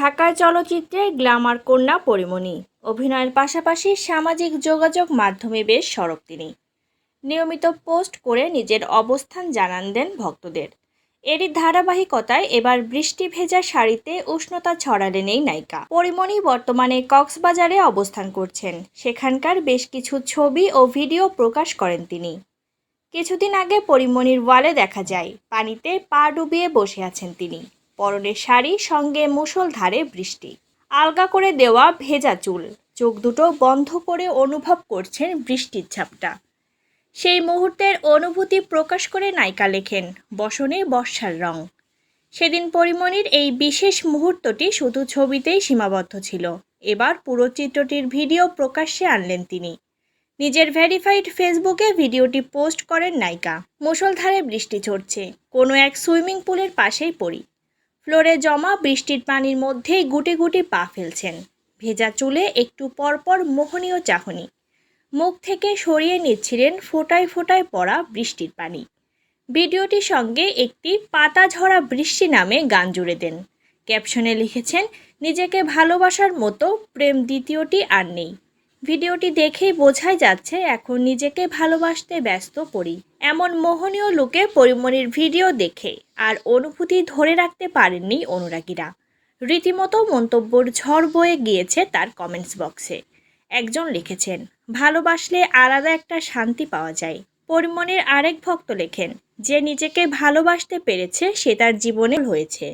ঢাকার চলচ্চিত্রে গ্ল্যামার কন্যা পরিমণি। অভিনয়ের পাশাপাশি সামাজিক যোগাযোগ মাধ্যমে বেশ সরব তিনি। নিয়মিত পোস্ট করে নিজের অবস্থান জানান দেন ভক্তদের। এরই ধারাবাহিকতায় এবার বৃষ্টি ভেজা শাড়িতে উষ্ণতা ছড়ালেন এই নায়িকা। পরিমণি বর্তমানে কক্সবাজারে অবস্থান করছেন। সেখানকার বেশ কিছু ছবি ও ভিডিও প্রকাশ করেন তিনি। কিছুদিন আগে পরিমণির ওয়ালে দেখা যায়, পানিতে পা ডুবিয়ে বসে আছেন তিনি। পরনে শাড়ি, সঙ্গে মুষলধারে বৃষ্টি। আলগা করে দেওয়া ভেজা চুল। চোখ দুটো বন্ধ করে অনুভব করছেন বৃষ্টির ছাপটা। সেই মুহূর্তের অনুভূতি প্রকাশ করে নায়িকা লেখেন, বসনে বর্ষার রং। সেদিন পরিমণির এই বিশেষ মুহূর্তটি শুধু ছবিতেই সীমাবদ্ধ ছিল। এবার পুরো চিত্রটির ভিডিও প্রকাশ্যে আনলেন তিনি। নিজের ভেরিফাইড ফেসবুকে ভিডিওটি পোস্ট করেন নায়িকা। মুষলধারে বৃষ্টি ঝরছে। কোনো এক সুইমিং পুলের পাশেই পড়ি। ফ্লোরে জমা বৃষ্টির পানির মধ্যেই গুটি গুটি পা ফেলছেন। ভেজা চুলে একটু পরপর মোহনীয় চাহনি। মুখ থেকে সরিয়ে নিচ্ছিলেন ফোটায় ফোটায় পড়া বৃষ্টির পানি। ভিডিওটির সঙ্গে একটি পাতা ঝরা বৃষ্টি নামে গান জুড়ে দেন। ক্যাপশনে লিখেছেন, নিজেকে ভালোবাসার মতো প্রেম দ্বিতীয়টি আর নেই। ভিডিওটি দেখেই বোঝাই যাচ্ছে এখন নিজেকে ভালোবাসতে ব্যস্ত পড়ি। এমন মোহনীয় লোকে পরিমণির ভিডিও দেখে আর অনুভূতি ধরে রাখতে পারেননি অনুরাগীরা। রীতিমতো মন্তব্যর ঝড় বয়ে গিয়েছে তার কমেন্টস বক্সে একজন লিখেছেন, ভালোবাসলে আলাদা একটা শান্তি পাওয়া যায়। পরিমণির আরেক ভক্ত লেখেন, যে নিজেকে ভালোবাসতে পেরেছে সে তার জীবনে হয়েছে